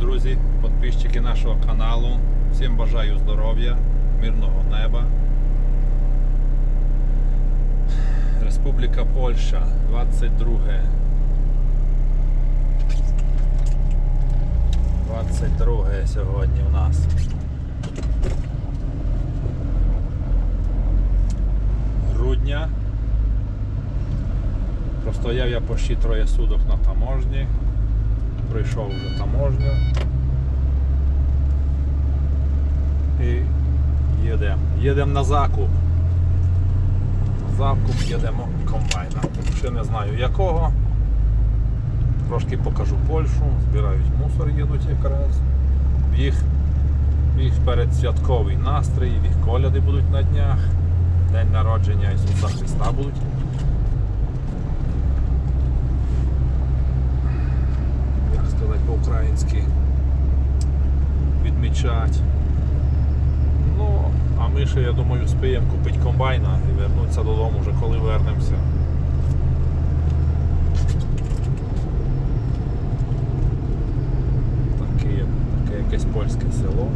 друзі, підписчики нашого каналу. Всім бажаю здоров'я, мирного неба. Республіка Польща, 22. 22 сьогодні у нас. Грудня. Простояв я почти троє суток на таможні. Пройшов вже таможню. І їдемо. Їдемо на закуп. На закуп їдемо комбайна. Ще не знаю якого. Трошки покажу Польщу, збирають мусор, їдуть якраз. В їх, в їх передсвятковий настрій, в їх коляди будуть на днях. День народження Ісуса Христа будуть. як сказати по-українськи відмічати. Ну, а ми ще, я думаю, спіємо купити комбайна і вернутися додому вже коли вернемося. Таке, таке якесь польське село.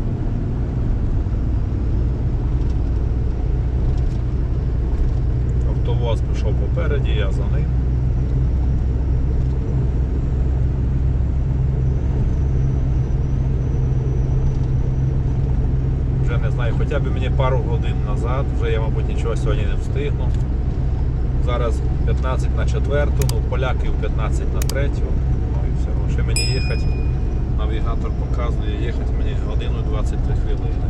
Автовоз пішов попереді, я за ним. Вже не знаю, хоча б мені пару годин назад, вже я, мабуть, нічого сьогодні не встигну. Зараз 15 на 4, ну поляків 15 на 3. Ну і все. Ще мені їхати. Навігатор показує, їхати мені годину 23 хвилини.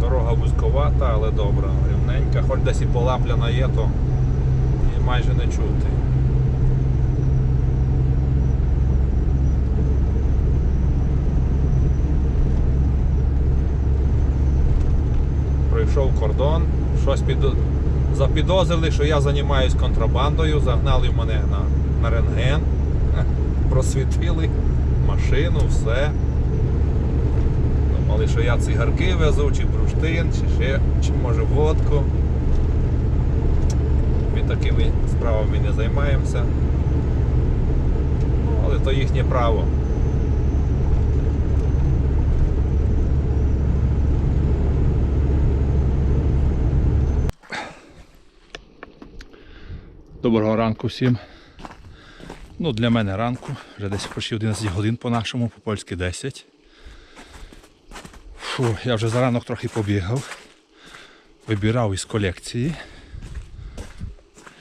Дорога вузьковата, але добра, рівненька. Хоч десь і полапляна є, то майже не чути. Пройшов кордон, щось під... запідозрили, що я займаюся контрабандою, загнали мене на, на рентген, просвітили машину, все. Думали, що я цигарки везу, чи бруштин, чи ще, чи може водку. Ми такими справами не займаємося. Ну, але то їхнє право. Доброго ранку всім. Ну, для мене ранку, вже десь почти 11 годин по-нашому, по-польськи 10. Фу, я вже заранок трохи побігав, вибирав із колекції.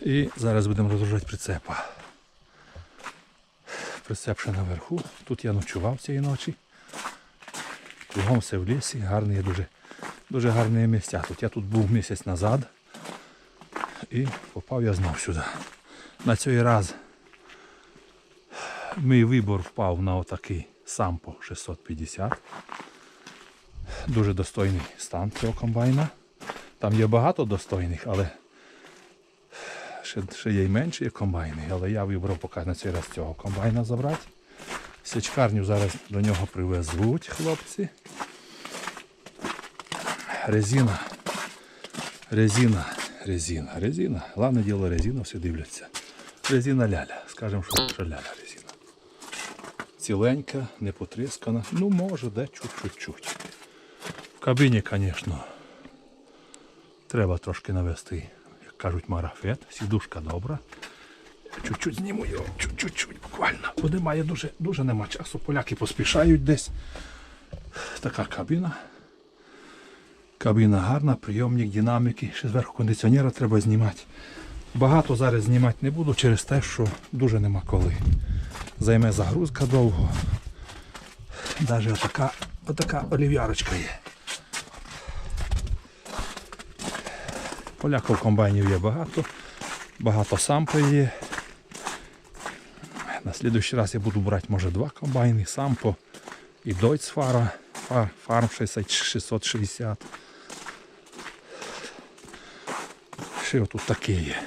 І зараз будемо розгружати прицепа. Прицеп ще наверху. Тут я ночував цієї ночі. Кругом все в лісі, гарні дуже, дуже гарні місця. Тут я тут був місяць назад і попав я знов сюди. На цей раз мій вибор впав на отакий Сампо 650. Дуже достойний стан цього комбайна. Там є багато достойних, але ще, ще є й менші комбайни, але я вибрав поки на цей раз цього комбайна забрати. Січкарню зараз до нього привезуть хлопці. Резина. Резина. Резина. Резина. Головне діло резина, всі дивляться. Резина ляля. Скажемо, що, ляля резина. Ціленька, не потріскана. Ну, може, де чуть-чуть. В кабіні, звісно, треба трошки навести, кажуть, марафет. Сідушка добра. Чуть-чуть зніму його, чуть-чуть буквально. Бо немає дуже, дуже нема часу. Поляки поспішають десь. Така кабіна. Кабіна гарна, прийомник, динаміки. Ще зверху кондиціонера треба знімати. Багато зараз знімати не буду через те, що дуже нема коли. Займе загрузка довго. Навіть отака, отака олів'ярочка є. Поляків комбайнів є багато. Багато сампо є. На слідуючий раз я буду брати, може, два комбайни, сампо і Фа- Фарм 660. Ще отут таке є.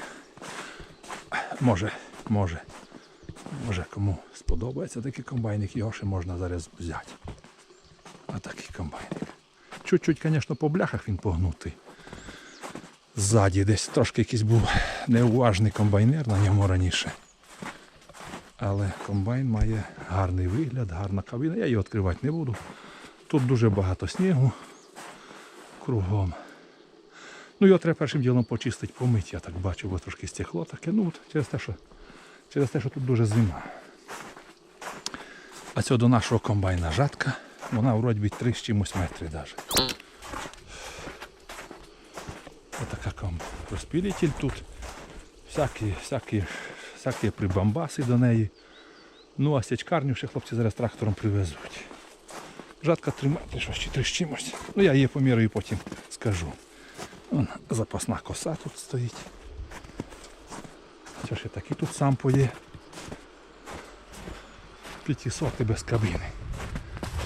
Може, може, може кому сподобається такий комбайник, його ще можна зараз взяти. А такий комбайник. Чуть-чуть, звісно, по бляхах він погнутий. Ззаді десь трошки якийсь був неуважний комбайнер на ньому раніше. Але комбайн має гарний вигляд, гарна кабіна. Я її відкривати не буду. Тут дуже багато снігу кругом. Ну, його треба першим ділом почистити, помити, я так бачу, бо трошки стекло таке. Ну, от через те, що, через те, що тут дуже зима. А цього до нашого комбайна жатка, вона вроді 3 з чимось метри навіть. Ком розпілітель тут. Всякі, всякі, всякі прибамбаси до неї. Ну а січкарню ще хлопці зараз трактором привезуть. Жатка 3 метри, щось чи 3 з чимось. Ну я її поміряю потім скажу. Вон, запасна коса тут стоїть. Що ще такий тут сампо є. 500 без кабіни.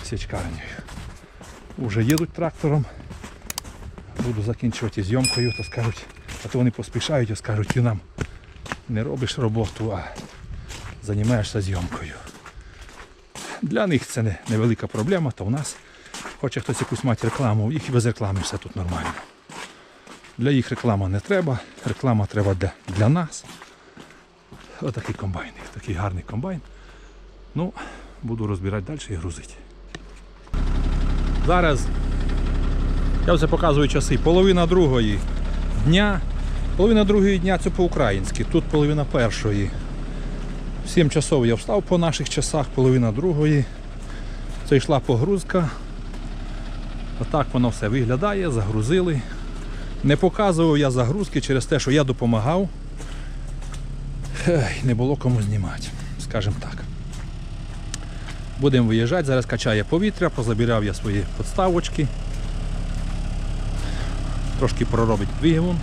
Січкарнею. Уже їдуть трактором. Буду закінчувати зйомкою, то скажуть, а то вони поспішають і скажуть, ти нам не робиш роботу, а займаєшся зйомкою. Для них це не, невелика проблема, то в нас хоче хтось якусь мати рекламу, їх і без реклами все тут нормально. Для їх реклама не треба, реклама треба для, для нас. Отакий комбайн, такий гарний комбайн. Ну, буду розбирати далі і грузити. Зараз я вже показую часи. Половина другої дня. Половина другої дня це по-українськи. Тут половина першої. В 7 часов я встав по наших часах, половина другої. Це йшла погрузка. Отак воно все виглядає, загрузили. Не показував я загрузки через те, що я допомагав. Не було кому знімати, скажімо так. Будемо виїжджати, зараз качає повітря, позабирав я свої подставочки. Трошки проробить двигун.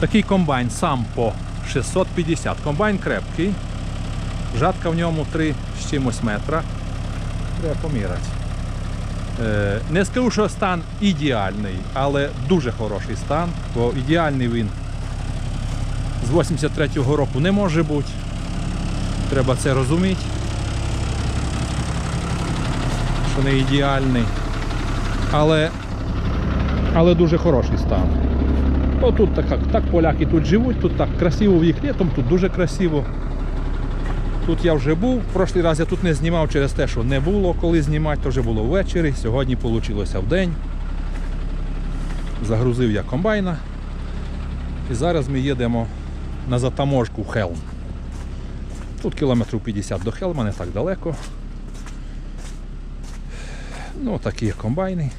Такий комбайн сам по 650. Комбайн крепкий. Жатка в ньому 3 з чимось метра. Треба поміряти. Е, не скажу, що стан ідеальний, але дуже хороший стан, бо ідеальний він з 83-го року не може бути. Треба це розуміти. Що не ідеальний. Але, але дуже хороший стан. О, тут так, так поляки тут живуть, тут так красиво в їх літом, тут дуже красиво. Тут я вже був, в прошлий раз я тут не знімав через те, що не було коли знімати, то вже було ввечері. Сьогодні вийшло в день. Загрузив я комбайна. І зараз ми їдемо на затаможку Хелм. Тут кілометрів 50 до Хелма, не так далеко. Ну, такі комбайни.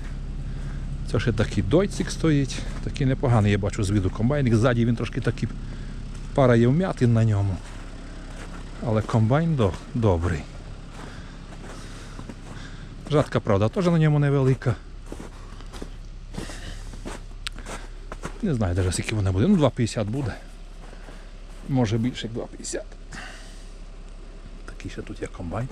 Це ще такий дойцик стоїть, такий непоганий, я бачу з виду комбайник. Ззаді він трошки такий пара є вмятин на ньому. Але комбайн до, добрий. Жатка, правда, теж на ньому невелика. Не знаю навіть скільки вона буде. Ну 2,50 буде. Може більше як 2,50. Такий ще тут є комбайн.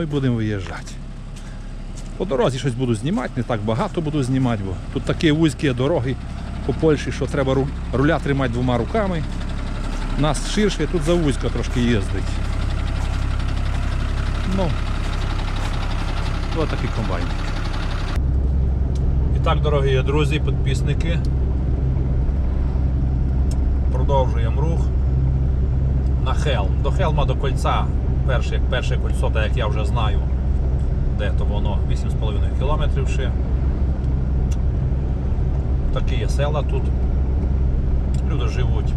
Ну і будемо виїжджати. По дорозі щось буду знімати, не так багато буду знімати, бо тут такі вузькі дороги по Польщі, що треба ру- руля тримати двома руками. Нас ширше, тут завузько трошки їздить. Ну, ось такий комбайн. І так, дорогі друзі, підписники. Продовжуємо рух на Хелм. До Хелма до кольця перше, як перше кольцо, так як я вже знаю, де то воно 8,5 кілометрів ще. Такі є села тут. Люди живуть.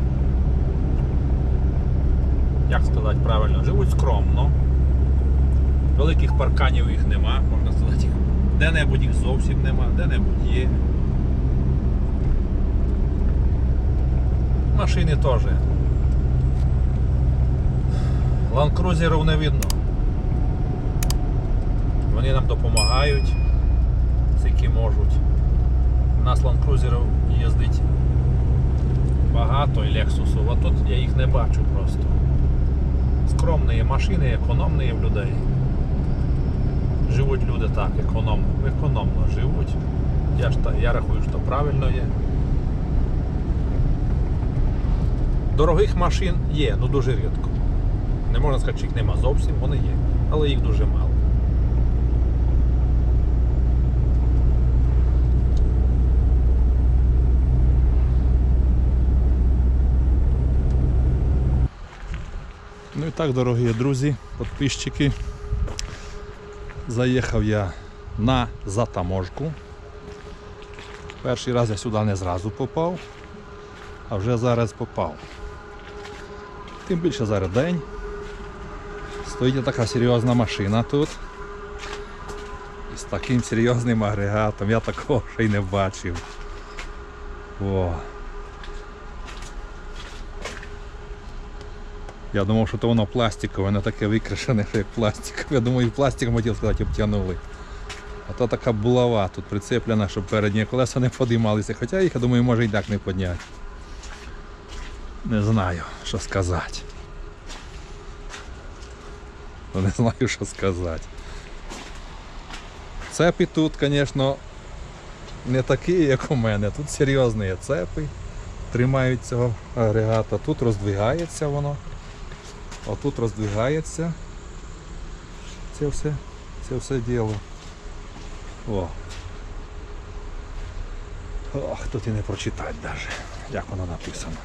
Як сказати правильно, живуть скромно. Великих парканів їх нема, можна сказати, де-небудь їх зовсім нема, де-небудь є. Машини теж. Ландкрузерів не видно. Вони нам допомагають, скільки можуть. У нас ландкрузерів їздить багато і Лексусів, а тут я їх не бачу просто. Скромні машини, економні в людей. живуть люди так, економно, економно живуть. Я, ж, я рахую, що правильно є. Дорогих машин є, ну дуже рідко. Не можна сказати, що їх нема зовсім, вони є, але їх дуже мало. Ну і так, дорогі друзі, підписчики. Заїхав я на затаможку. Перший раз я сюди не зразу попав, а вже зараз попав. Тим більше зараз день. Стоїть така серйозна машина тут. З таким серйозним агрегатом я такого ще й не бачив. О. Я думав, що то воно пластикове, не таке викрашене, що як пластикове. Я думаю, і пластиком хотів сказати, обтягнули. А то така булава тут прицеплена, щоб передні колеса не подіймалися. Хоча їх, я думаю, може і так не підняти. Не знаю, що сказати. Не знаю, що сказати. Цепи тут, звісно, не такі, як у мене. Тут серйозні цепи. Тримають цього агрегата. Тут роздвигається воно. Отут роздвигається. Це все, це все діло. О. Ох, тут і не прочитати навіть, як воно написано.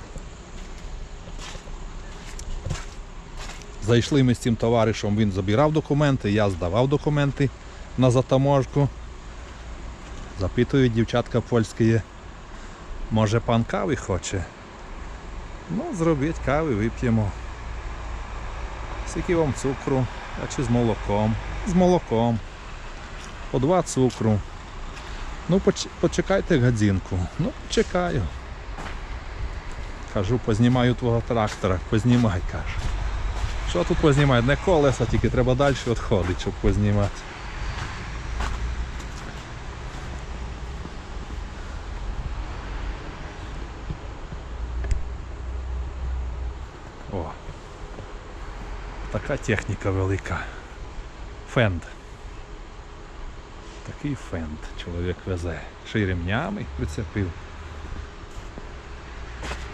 Зайшли ми з цим товаришем, він забирав документи, я здавав документи на затаможку. Запитують дівчатка польські, може пан кави хоче? Ну, зробіть кави, вип'ємо. Скільки вам цукру, а чи з молоком? З молоком. По два цукру. Ну, почекайте годинку. Ну, чекаю. Кажу, познімаю твого трактора, познімай, каже. Що тут познімати? Не колеса, тільки треба далі відходити, щоб познімати. О. Така техніка велика. Фенд. Такий фенд чоловік везе. Ще й ремнями прицепив.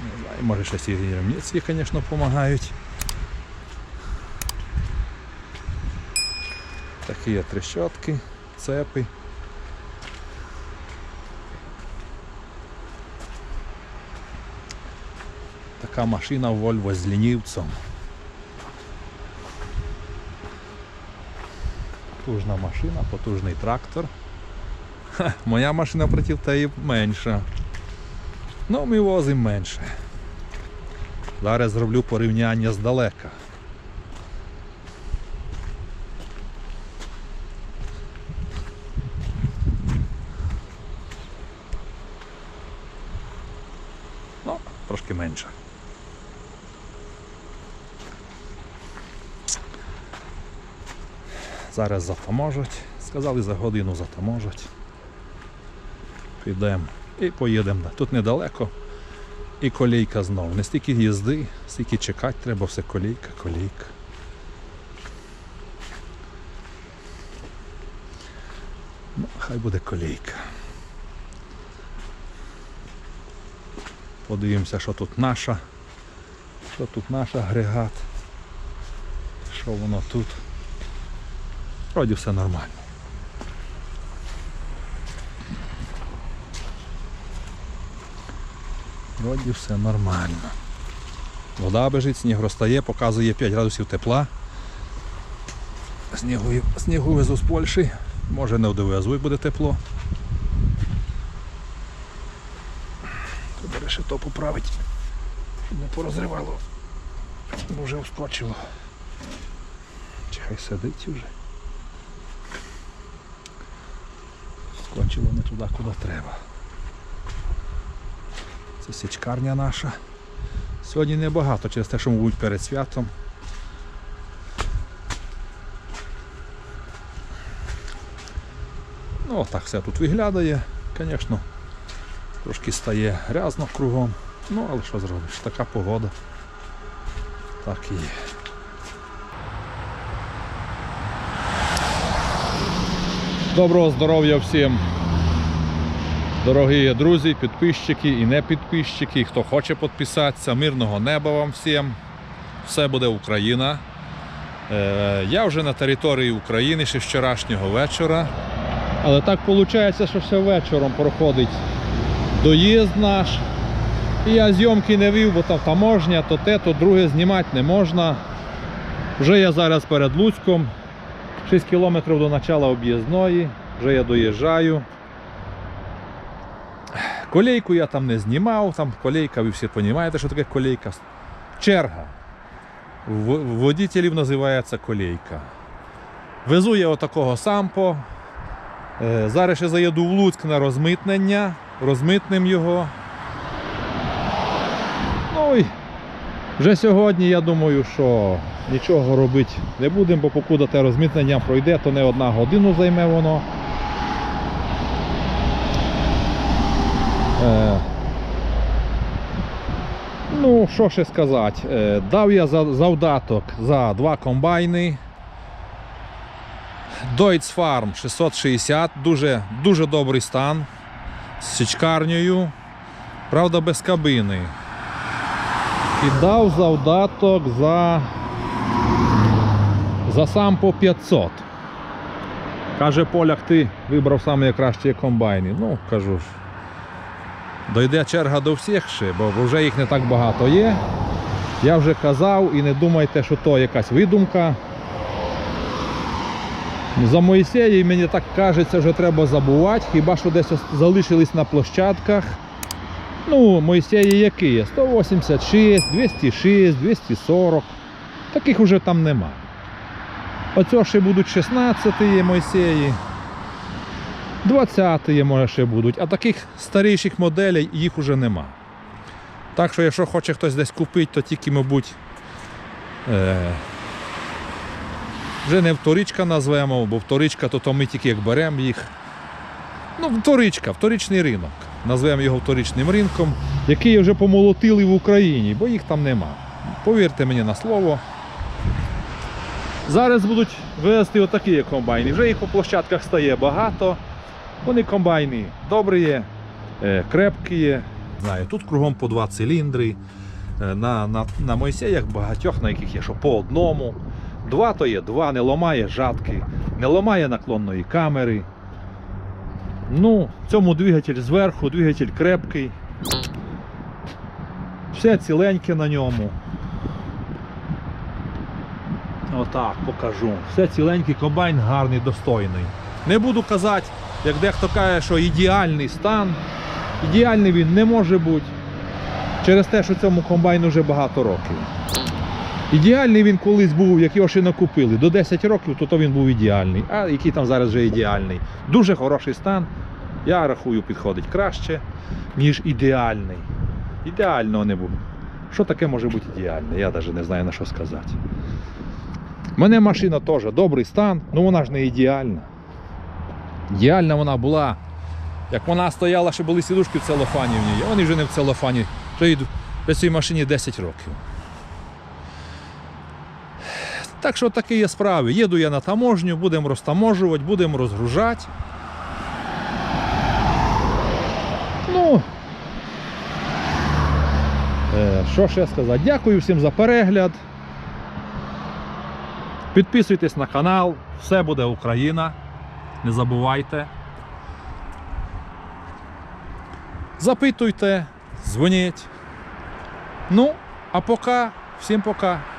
Не знаю, може щось і ремніці, звісно, допомагають. Такі є трещотки, цепи. Така машина Volvo з лінівцем. Потужна машина, потужний трактор. Ха, моя машина проти тієї менша. Ну, ми возимо менше. Зараз зроблю порівняння здалека. Ну, трошки менше. Зараз затаможуть. Сказали за годину затаможуть. Підемо і поїдемо. Тут недалеко. І колійка знову. Не стільки їзди, стільки чекати треба, все колійка, колійка. Ну, хай буде колійка. Подивимося, що тут наша. Що тут наш агрегат. Що воно тут. Вроді все нормально. Вроді все нормально. Вода бежить, сніг розтає, показує 5 градусів тепла. Снігу, снігу везу з Польщі. Може не довезу і буде тепло. Треба решето поправити, щоб не порозривало. Бо вже вскочило. Чи хай сидить вже. Скочило не туди, куди треба. Це січкарня наша. Сьогодні небагато через те, що мабуть перед святом. Ну, отак все тут виглядає. Звісно, трошки стає грязно кругом. Ну, але що зробиш? Така погода. Так і є. Доброго здоров'я всім, дорогі друзі, підписчики і не підписчики, хто хоче підписатися, мирного неба вам всім. Все буде Україна. Е, Я вже на території України ще вчорашнього вечора. Але так виходить, що ще вечором проходить доїзд наш. І я зйомки не вів, бо там таможня, то те, то друге знімати не можна. Вже я зараз перед Луцьком. 6 кілометрів до начала об'їзної, вже я доїжджаю. Колейку я там не знімав, там колейка, ви всі розумієте, що таке колейка. Черга. В водителів називається колейка. Везу я отакого сампо. Е, Зараз ще заїду в Луцьк на розмитнення, розмитнем його. Ну і вже сьогодні я думаю, що нічого робити не будемо, бо покуди те розмітнення пройде, то не одна годину займе воно. Е, ну, що ще сказати? Е, дав я за, завдаток за два комбайни. Deutz Farm 660, дуже, дуже добрий стан з січкарнею, правда без кабини. І дав завдаток за, за сам по 500. Каже Поляк, ти вибрав саме кращі комбайни. Ну, кажу ж. Дойде черга до всіх ще, бо вже їх не так багато є. Я вже казав і не думайте, що то якась видумка. За Моїсеї, мені так кажеться, вже треба забувати, хіба що десь залишились на площадках. Ну, Моїсеї які є? 186, 206, 240. Таких уже там нема. Оцього ще будуть 16 є Мойсеї. 20 є, може ще будуть, а таких старіших моделей їх уже нема. Так що, якщо хоче хтось десь купити, то тільки, мабуть, е, вже не вторичка назвемо, бо вторичка, то, то ми тільки як беремо їх. Ну, вторичка, вторичний ринок. Назвемо його вторичним ринком, який вже помолотили в Україні, бо їх там нема. Повірте мені на слово. Зараз будуть вести отакі комбайни. Вже їх по площадках стає багато. Вони комбайни добрі, є, е, крепкі є. Знаю, тут кругом по два циліндри. Е, На, на, на Мойсеях багатьох, на яких є, що по одному. Два то є два, не ламає жатки, не ламає наклонної камери. Ну, цьому двигатель зверху, двигатель крепкий. Все ціленьке на ньому. Отак покажу. Все ціленький комбайн гарний, достойний. Не буду казати, як дехто каже, що ідеальний стан. Ідеальний він не може бути. Через те, що цьому комбайну вже багато років. Ідеальний він колись був, як його ще не купили. До 10 років, то, то він був ідеальний. А який там зараз вже ідеальний. Дуже хороший стан. Я рахую, підходить краще, ніж ідеальний. Ідеального не було. Що таке може бути ідеальне? Я навіть не знаю на що сказати. У мене машина теж добрий стан, але вона ж не ідеальна. Ідеальна вона була. Як вона стояла, ще були сідушки в целофані в ній, вони вже не в целофані. Вже йду в цій машині 10 років. Так що такі є справи. Їду я на таможню, будемо розтаможувати, будемо розгружати. Ну, е, що ще сказати? Дякую всім за перегляд. Підписуйтесь на канал, все буде Україна. Не забувайте. Запитуйте, дзвоніть. Ну, а поки, всім пока.